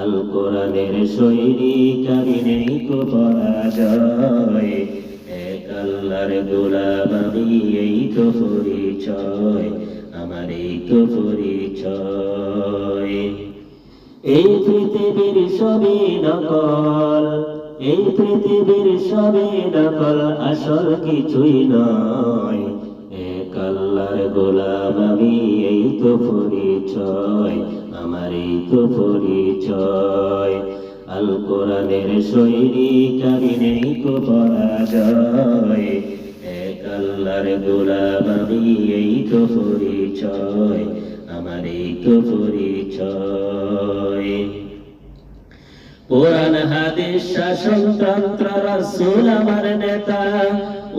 আল কোরআনের সৈনিক আমি নেই কো পরাজয়। এক আল্লাহর গোলাম আমি, এই তো পরিচয়, আমার এই তো পরিচয়। এই পৃথিবীর সবই নকল, এই পৃথিবীর সবই নকল, আসল কিছুই নয়। আল্লাহর গোলাম, আমি এই তো পরিচয়, আমার এই তো পরিচয়। আল কোরআনের সৈনিক, আমি নেই কো পরাজয়। এক আল্লাহর গোলাম, আমি এই তো পরিচয়, আমার এই তো পরিচয়। পুরাণ হাদিস শাসনতন্ত্র রসুল, আমার নেতা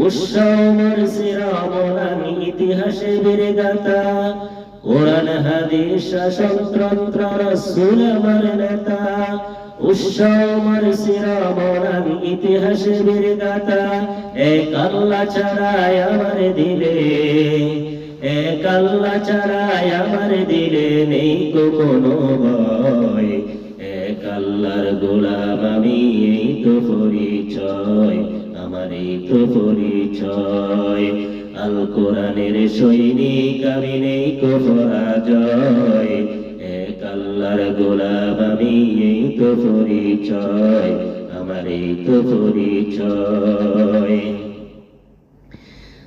উৎসবর শিরোমণান ইতিহাসে বীরগাতা কোরআন, হাদিস শাসনতন্ত্র রসুল আমার নেতা। উৎসবর ইতিহাসে এক আল্লাহ আমার দিলে, এক আল্লাহ আমার দিলে নেই তো কোনো ভয়। এক আল্লাহর গোলাম আমি, এই তো পরিচয় আমার এই তো পরিচয়। আল কোরআনের সৈনিক আমি নেই এক আল্লাহর গোলাম আমি, এই তো পরিচয় আমার এই তো পরিচয়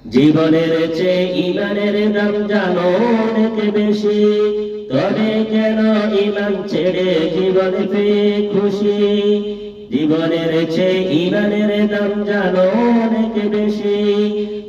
জীবনের চেয়ে ইমানের দাম জানো অনেক বেশি। তবে কেন ইমান ছেড়ে জীবন পেয়ে খুশি? জীবনের চেয়ে ইমানের দাম জানো অনেক বেশি।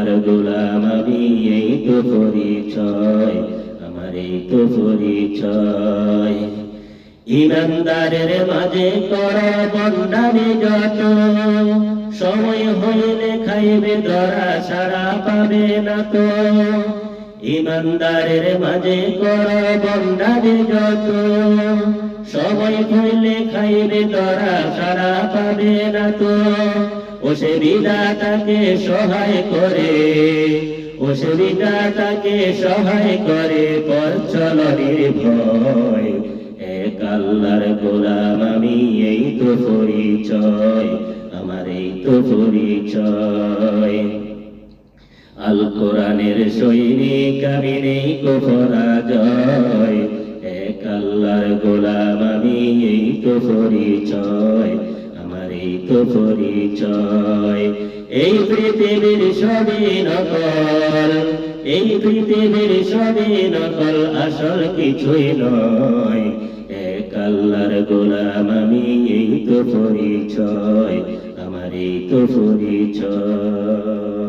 আল্লাহর গোলাম আমি, এই তো পরিচয়, আমার এই তো পরিচয়। ইমানদারের মাঝে কর বন্দানি যত, সময় হইলে খাইবে, ধরা ছাড়া পাবে না তো। ইমানদারের মাঝে কর বন্দানি যত, সময় হইলে খাইবে, ধরা ছাড়া পাবে না তো। ও সে বিধাতাকে সহায় করে ও সে বিধাতাকে সহায় করে, পর চলনের ভয় এক আল্লাহর গোলাম আমি, এই তো পরিচয়, আমার এই তো পরিচয়। আল কোরআনের সৈনিক আমি নেই কো পরাজয়, এক আল্লাহর গোলাম আমি, এই তো পরিচয়। আমার এই তো পরিচয়। এই পৃথিবীর সবই নকল, এই পৃথিবীর সবই নকল, আসল কিছুই নয়। এক গোলাম, আমি এই তো পরিচয় আমার এই তো পরিচয়।